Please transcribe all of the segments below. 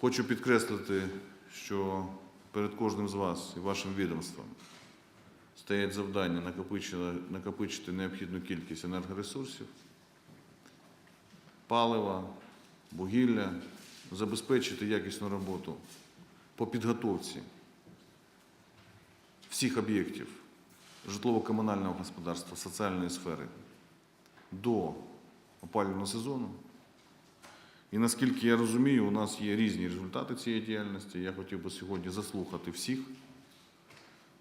Хочу підкреслити, що перед кожним з вас і вашим відомством стоять завдання накопичити, необхідну кількість енергоресурсів, палива, вугілля, забезпечити якісну роботу по підготовці всіх об'єктів житлово-комунального господарства, соціальної сфери до опалювального сезону. І наскільки я розумію, у нас є різні результати цієї діяльності. Я хотів би сьогодні заслухати всіх.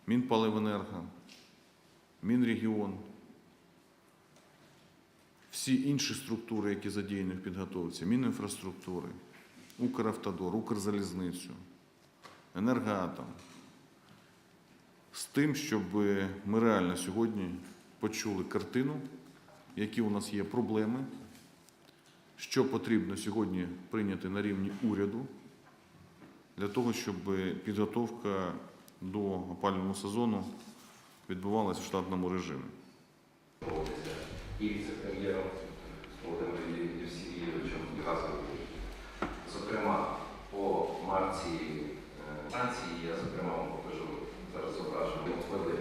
Мінпаливенерго, Мінрегіон, всі інші структури, які задіяні в підготовці, Мінінфраструктури, Укравтодор, Укрзалізницю, Енергоатом, з тим, щоб ми реально сьогодні почули картину, які у нас є проблеми, що потрібно сьогодні прийняти на рівні уряду для того, щоб підготовка до опалювального сезону відбувалася в штатному режимі. Зокрема, по марці е, станції, я зокрема вам покажу зараз зображення хвилини.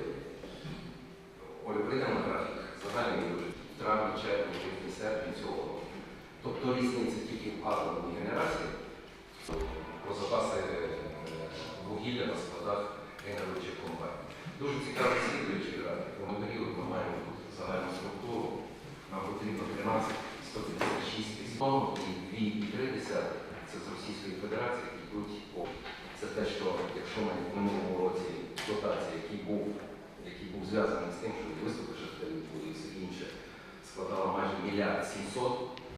Оля, прийдемо на графік, загальний в травні, червні, серпні цього року. Тобто різниця тільки в атомній генерації про запаси е, вугілля на складах генеруючих компаній. Дуже цікавий слідуючий графік. На період ми маємо загальну структуру. Нам потрібно 13, 156 тисяч і 2,3 це з Російської Федерації йдуть по. Це те, що якщо ми в минулому році дотація, який був, який був зв'язаний з тим, що виступи шахтарів і все інше, складала майже мільярд 700,